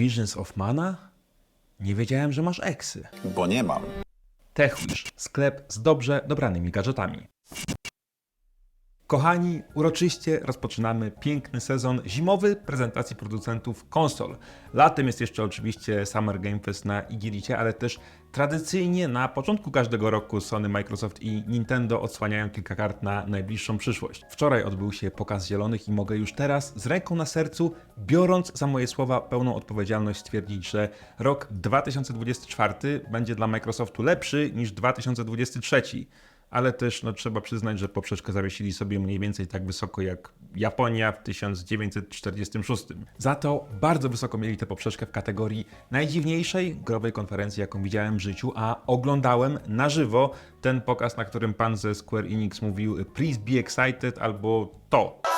Visions of Mana? Nie wiedziałem, że masz eksy. Bo nie mam. TechWish, sklep z dobrze dobranymi gadżetami. Kochani, uroczyście rozpoczynamy piękny sezon zimowy prezentacji producentów konsol. Latem jest jeszcze oczywiście Summer Game Fest na Igilicie, ale też tradycyjnie na początku każdego roku Sony, Microsoft i Nintendo odsłaniają kilka kart na najbliższą przyszłość. Wczoraj odbył się pokaz zielonych i mogę już teraz z ręką na sercu, biorąc za moje słowa pełną odpowiedzialność stwierdzić, że rok 2024 będzie dla Microsoftu lepszy niż 2023 ale też no, trzeba przyznać, że poprzeczkę zawiesili sobie mniej więcej tak wysoko jak Japonia w 1946. Za to bardzo wysoko mieli tę poprzeczkę w kategorii najdziwniejszej growej konferencji, jaką widziałem w życiu, a oglądałem na żywo ten pokaz, na którym pan ze Square Enix mówił Please be excited albo to.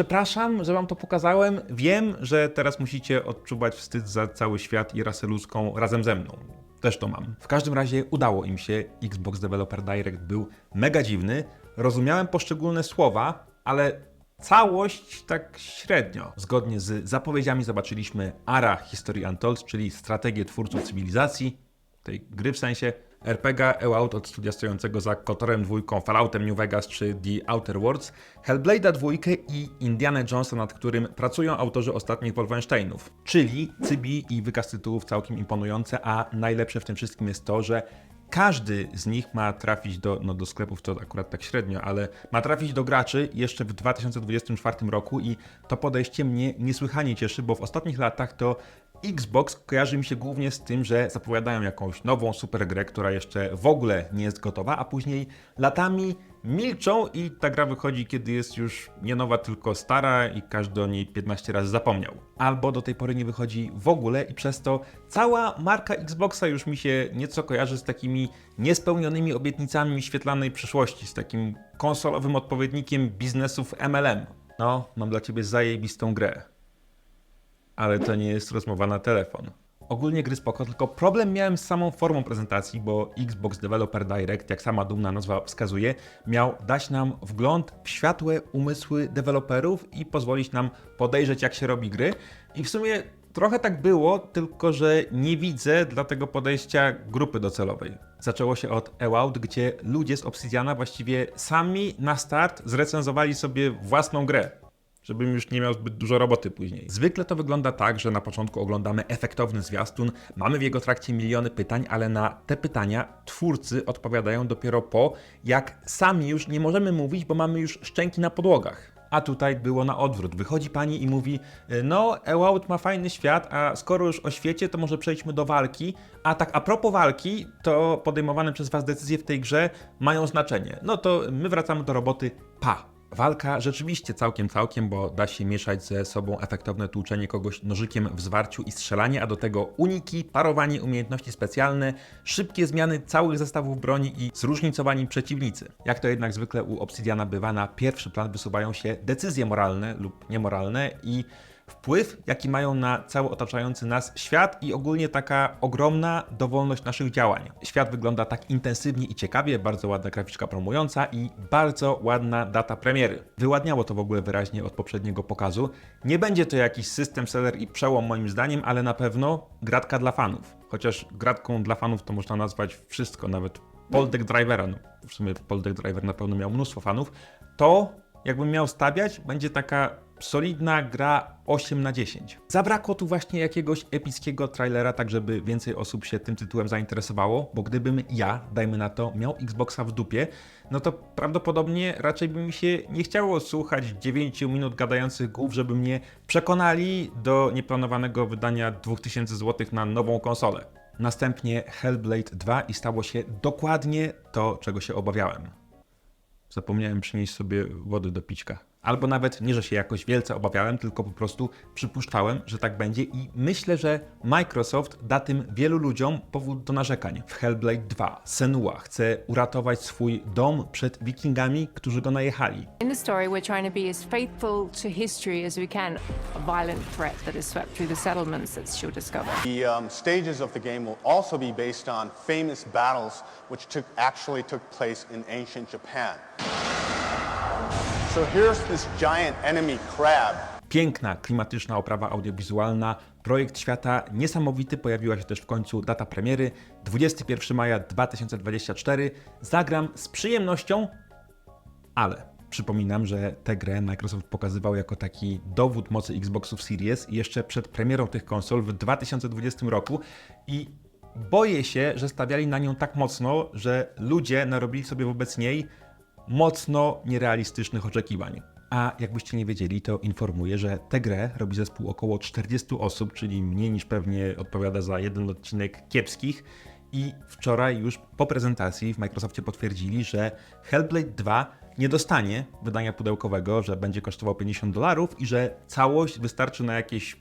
Przepraszam, że wam to pokazałem. Wiem, że teraz musicie odczuwać wstyd za cały świat i rasę ludzką razem ze mną. Też to mam. W każdym razie udało im się. Xbox Developer Direct był mega dziwny. Rozumiałem poszczególne słowa, ale całość tak średnio. Zgodnie z zapowiedziami zobaczyliśmy ARA History Untold, czyli strategię twórców cywilizacji, tej gry w sensie, RPG EOUT od studia stojącego za Kotorem dwójką, Falloutem New Vegas czy The Outer Worlds, Hellblade'a dwójkę i Indiana Jonesa, nad którym pracują autorzy ostatnich Wolfensteinów. Czyli cybi i wykaz tytułów całkiem imponujące, a najlepsze w tym wszystkim jest to, że każdy z nich ma trafić do, no do sklepów, to akurat tak średnio, ale ma trafić do graczy jeszcze w 2024 roku i to podejście mnie niesłychanie cieszy, bo w ostatnich latach to Xbox kojarzy mi się głównie z tym, że zapowiadają jakąś nową super grę, która jeszcze w ogóle nie jest gotowa, a później latami milczą i ta gra wychodzi, kiedy jest już nie nowa, tylko stara i każdy o niej 15 razy zapomniał. Albo do tej pory nie wychodzi w ogóle i przez to cała marka Xboxa już mi się nieco kojarzy z takimi niespełnionymi obietnicami świetlanej przyszłości, z takim konsolowym odpowiednikiem biznesów MLM. No, mam dla ciebie zajebistą grę ale to nie jest rozmowa na telefon. Ogólnie gry spoko, tylko problem miałem z samą formą prezentacji, bo Xbox Developer Direct, jak sama dumna nazwa wskazuje, miał dać nam wgląd w światłe umysły deweloperów i pozwolić nam podejrzeć, jak się robi gry. I w sumie trochę tak było, tylko że nie widzę dla tego podejścia grupy docelowej. Zaczęło się od EOUT, gdzie ludzie z Obsidiana właściwie sami na start zrecenzowali sobie własną grę żebym już nie miał zbyt dużo roboty później. Zwykle to wygląda tak, że na początku oglądamy efektowny zwiastun, mamy w jego trakcie miliony pytań, ale na te pytania twórcy odpowiadają dopiero po, jak sami już nie możemy mówić, bo mamy już szczęki na podłogach. A tutaj było na odwrót. Wychodzi pani i mówi: No, EOUT ma fajny świat, a skoro już o świecie, to może przejdźmy do walki. A tak, a propos walki, to podejmowane przez Was decyzje w tej grze mają znaczenie. No to my wracamy do roboty. Pa! Walka rzeczywiście całkiem, całkiem, bo da się mieszać ze sobą efektowne tłuczenie kogoś nożykiem w zwarciu i strzelanie, a do tego uniki, parowanie, umiejętności specjalne, szybkie zmiany całych zestawów broni i zróżnicowani przeciwnicy. Jak to jednak zwykle u Obsidiana bywa, na pierwszy plan wysuwają się decyzje moralne lub niemoralne i wpływ, jaki mają na cały otaczający nas świat i ogólnie taka ogromna dowolność naszych działań. Świat wygląda tak intensywnie i ciekawie, bardzo ładna graficzka promująca i bardzo ładna data premiery. Wyładniało to w ogóle wyraźnie od poprzedniego pokazu. Nie będzie to jakiś system seller i przełom moim zdaniem, ale na pewno gratka dla fanów. Chociaż gratką dla fanów to można nazwać wszystko, nawet Poldek Drivera, no w sumie Poldek Driver na pewno miał mnóstwo fanów, to jakbym miał stawiać, będzie taka solidna gra 8 na 10. Zabrakło tu właśnie jakiegoś epickiego trailera, tak żeby więcej osób się tym tytułem zainteresowało, bo gdybym ja, dajmy na to, miał Xboxa w dupie, no to prawdopodobnie raczej by mi się nie chciało słuchać 9 minut gadających głów, żeby mnie przekonali do nieplanowanego wydania 2000 zł na nową konsolę. Następnie Hellblade 2 i stało się dokładnie to, czego się obawiałem. Zapomniałem przynieść sobie wody do pićka. Albo nawet nie, że się jakoś wielce obawiałem, tylko po prostu przypuszczałem, że tak będzie i myślę, że Microsoft da tym wielu ludziom powód do narzekań. W Hellblade 2 Senua chce uratować swój dom przed wikingami, którzy go najechali. In the story, we're trying to be as faithful to history as we can. A violent threat that has swept through the settlements that she'll discover. The um, stages of the game will also be based on famous battles which took, actually took place in ancient Japan. So here's this giant enemy crab. Piękna, klimatyczna oprawa audiowizualna, projekt świata niesamowity, pojawiła się też w końcu data premiery 21 maja 2024. Zagram z przyjemnością, ale przypominam, że tę grę Microsoft pokazywał jako taki dowód mocy Xboxów Series jeszcze przed premierą tych konsol w 2020 roku i boję się, że stawiali na nią tak mocno, że ludzie narobili sobie wobec niej mocno nierealistycznych oczekiwań. A jakbyście nie wiedzieli, to informuję, że tę grę robi zespół około 40 osób, czyli mniej niż pewnie odpowiada za jeden odcinek kiepskich. I wczoraj już po prezentacji w Microsoftie potwierdzili, że Hellblade 2 nie dostanie wydania pudełkowego, że będzie kosztował 50 dolarów i że całość wystarczy na jakieś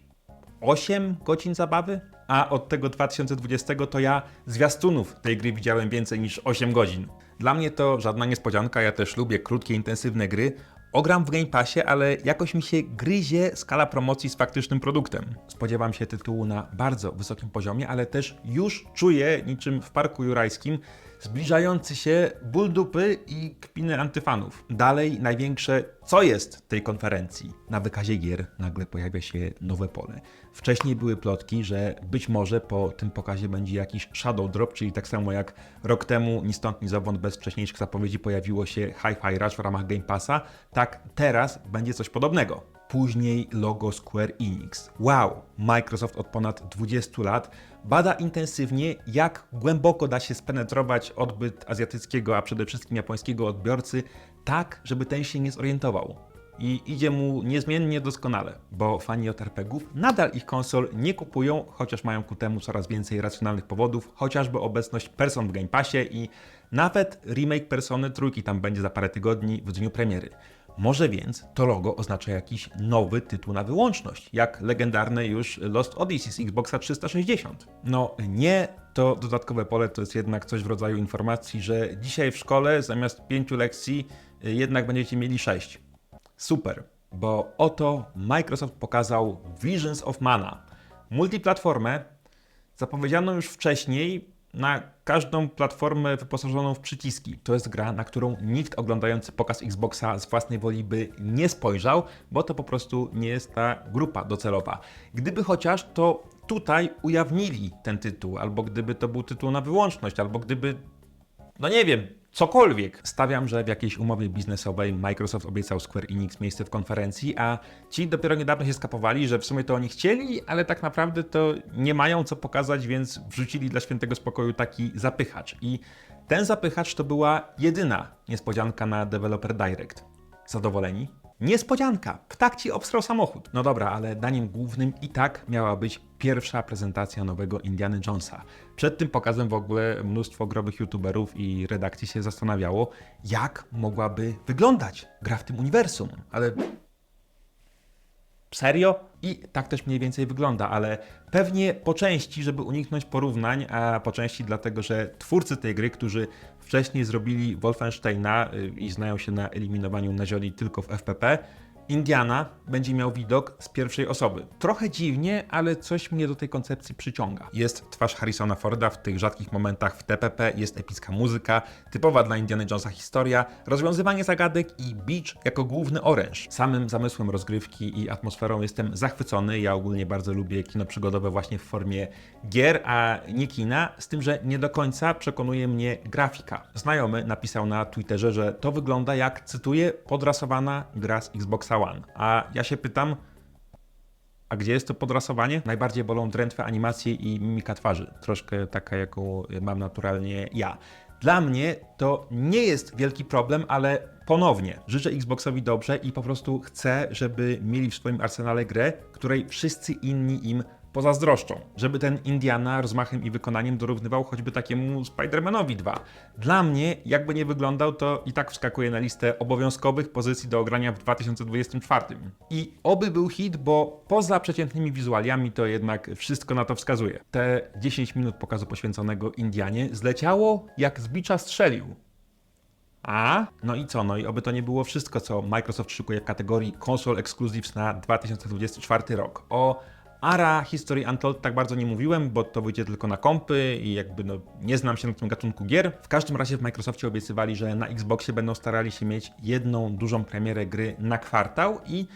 8 godzin zabawy, a od tego 2020 to ja zwiastunów tej gry widziałem więcej niż 8 godzin. Dla mnie to żadna niespodzianka, ja też lubię krótkie, intensywne gry. Ogram w Game Passie, ale jakoś mi się gryzie skala promocji z faktycznym produktem. Spodziewam się tytułu na bardzo wysokim poziomie, ale też już czuję, niczym w Parku Jurajskim, zbliżający się ból dupy i kpiny antyfanów. Dalej największe co jest tej konferencji. Na wykazie gier nagle pojawia się nowe pole. Wcześniej były plotki, że być może po tym pokazie będzie jakiś shadow drop, czyli tak samo jak rok temu ni stąd ni zowąd bez wcześniejszych zapowiedzi pojawiło się Hi-Fi Rush w ramach Game Passa, tak teraz będzie coś podobnego. Później logo Square Enix. Wow! Microsoft od ponad 20 lat bada intensywnie, jak głęboko da się spenetrować odbyt azjatyckiego, a przede wszystkim japońskiego odbiorcy, tak, żeby ten się nie zorientował. I idzie mu niezmiennie doskonale, bo fani JRPG-ów nadal ich konsol nie kupują, chociaż mają ku temu coraz więcej racjonalnych powodów, chociażby obecność Person w Game Passie i nawet remake Persony trójki tam będzie za parę tygodni w dniu premiery. Może więc to logo oznacza jakiś nowy tytuł na wyłączność, jak legendarne już Lost Odyssey z Xboxa 360. No nie, to dodatkowe pole to jest jednak coś w rodzaju informacji, że dzisiaj w szkole zamiast pięciu lekcji y, jednak będziecie mieli sześć. Super, bo oto Microsoft pokazał Visions of Mana. Multiplatformę zapowiedziano już wcześniej na każdą platformę wyposażoną w przyciski. To jest gra, na którą nikt oglądający pokaz Xboxa z własnej woli by nie spojrzał, bo to po prostu nie jest ta grupa docelowa. Gdyby chociaż to tutaj ujawnili ten tytuł, albo gdyby to był tytuł na wyłączność, albo gdyby no nie wiem, cokolwiek. Stawiam, że w jakiejś umowie biznesowej Microsoft obiecał Square Enix miejsce w konferencji, a ci dopiero niedawno się skapowali, że w sumie to oni chcieli, ale tak naprawdę to nie mają co pokazać, więc wrzucili dla świętego spokoju taki zapychacz. I ten zapychacz to była jedyna niespodzianka na Developer Direct. Zadowoleni? Niespodzianka! Ptak ci obstrał samochód. No dobra, ale daniem głównym i tak miała być pierwsza prezentacja nowego Indiana Jonesa. Przed tym pokazem w ogóle mnóstwo growych youtuberów i redakcji się zastanawiało, jak mogłaby wyglądać gra w tym uniwersum. Ale Serio? I tak też mniej więcej wygląda, ale pewnie po części, żeby uniknąć porównań, a po części dlatego, że twórcy tej gry, którzy wcześniej zrobili Wolfensteina y, i znają się na eliminowaniu nazioli tylko w FPP, Indiana będzie miał widok z pierwszej osoby. Trochę dziwnie, ale coś mnie do tej koncepcji przyciąga. Jest twarz Harrisona Forda w tych rzadkich momentach w TPP, jest epicka muzyka, typowa dla Indiana Jonesa historia, rozwiązywanie zagadek i Beach jako główny oręż. Samym zamysłem rozgrywki i atmosferą jestem zachwycony. Ja ogólnie bardzo lubię kino przygodowe właśnie w formie gier, a nie kina, z tym, że nie do końca przekonuje mnie grafika. Znajomy napisał na Twitterze, że to wygląda jak, cytuję, podrasowana gra z Xboxa A ja się pytam, a gdzie jest to podrasowanie? Najbardziej bolą drętwe animacje i mimika twarzy. Troszkę taka, jaką mam naturalnie ja. Dla mnie to nie jest wielki problem, ale ponownie życzę Xboxowi dobrze i po prostu chcę, żeby mieli w swoim arsenale grę, której wszyscy inni im pozazdroszczą. Żeby ten Indiana rozmachem i wykonaniem dorównywał choćby takiemu Spider-Manowi 2. Dla mnie, jakby nie wyglądał, to i tak wskakuje na listę obowiązkowych pozycji do ogrania w 2024. I oby był hit, bo poza przeciętnymi wizualiami to jednak wszystko na to wskazuje. Te 10 minut pokazu poświęconego Indianie zleciało jak z bicza strzelił. A? No i co? No i oby to nie było wszystko, co Microsoft szykuje w kategorii Console Exclusives na 2024 rok. O Ara History Untold tak bardzo nie mówiłem, bo to wyjdzie tylko na kompy i jakby no, nie znam się na tym gatunku gier. W każdym razie w Microsoftie obiecywali, że na Xboxie będą starali się mieć jedną dużą premierę gry na kwartał i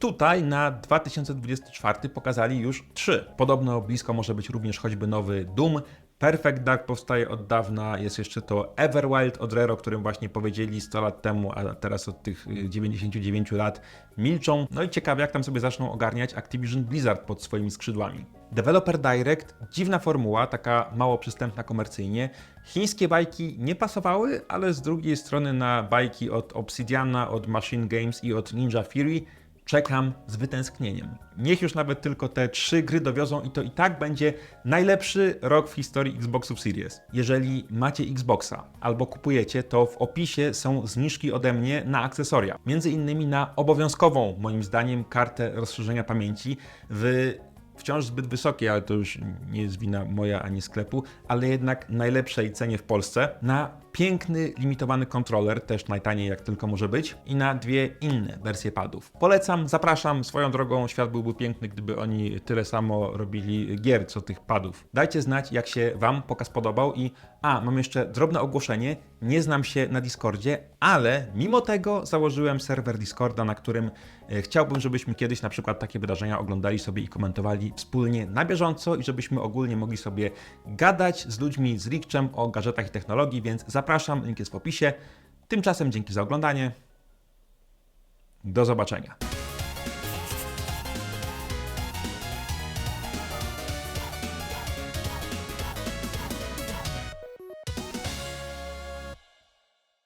Tutaj na 2024 pokazali już trzy. Podobno blisko może być również choćby nowy Doom. Perfect Dark powstaje od dawna, jest jeszcze to Everwild od Rare, o którym właśnie powiedzieli 100 lat temu, a teraz od tych y, 99 lat milczą. No i ciekawe, jak tam sobie zaczną ogarniać Activision Blizzard pod swoimi skrzydłami. Developer Direct, dziwna formuła, taka mało przystępna komercyjnie. Chińskie bajki nie pasowały, ale z drugiej strony na bajki od Obsidiana, od Machine Games i od Ninja Fury czekam z wytęsknieniem. Niech już nawet tylko te trzy gry dowiozą i to i tak będzie najlepszy rok w historii Xboxów Series. Jeżeli macie Xboxa albo kupujecie, to w opisie są zniżki ode mnie na akcesoria. Między innymi na obowiązkową, moim zdaniem, kartę rozszerzenia pamięci w wciąż zbyt wysokiej, ale to już nie jest wina moja ani sklepu, ale jednak najlepszej cenie w Polsce na piękny, limitowany kontroler, też najtaniej jak tylko może być, i na dwie inne wersje padów. Polecam, zapraszam, swoją drogą świat byłby piękny, gdyby oni tyle samo robili gier co tych padów. Dajcie znać, jak się Wam pokaz podobał i a, mam jeszcze drobne ogłoszenie, nie znam się na Discordzie, ale mimo tego założyłem serwer Discorda, na którym e, chciałbym, żebyśmy kiedyś na przykład takie wydarzenia oglądali sobie i komentowali wspólnie na bieżąco i żebyśmy ogólnie mogli sobie gadać z ludźmi z Rikczem o gadżetach i technologii, więc zapraszam, link jest w opisie. Tymczasem dzięki za oglądanie. Do zobaczenia.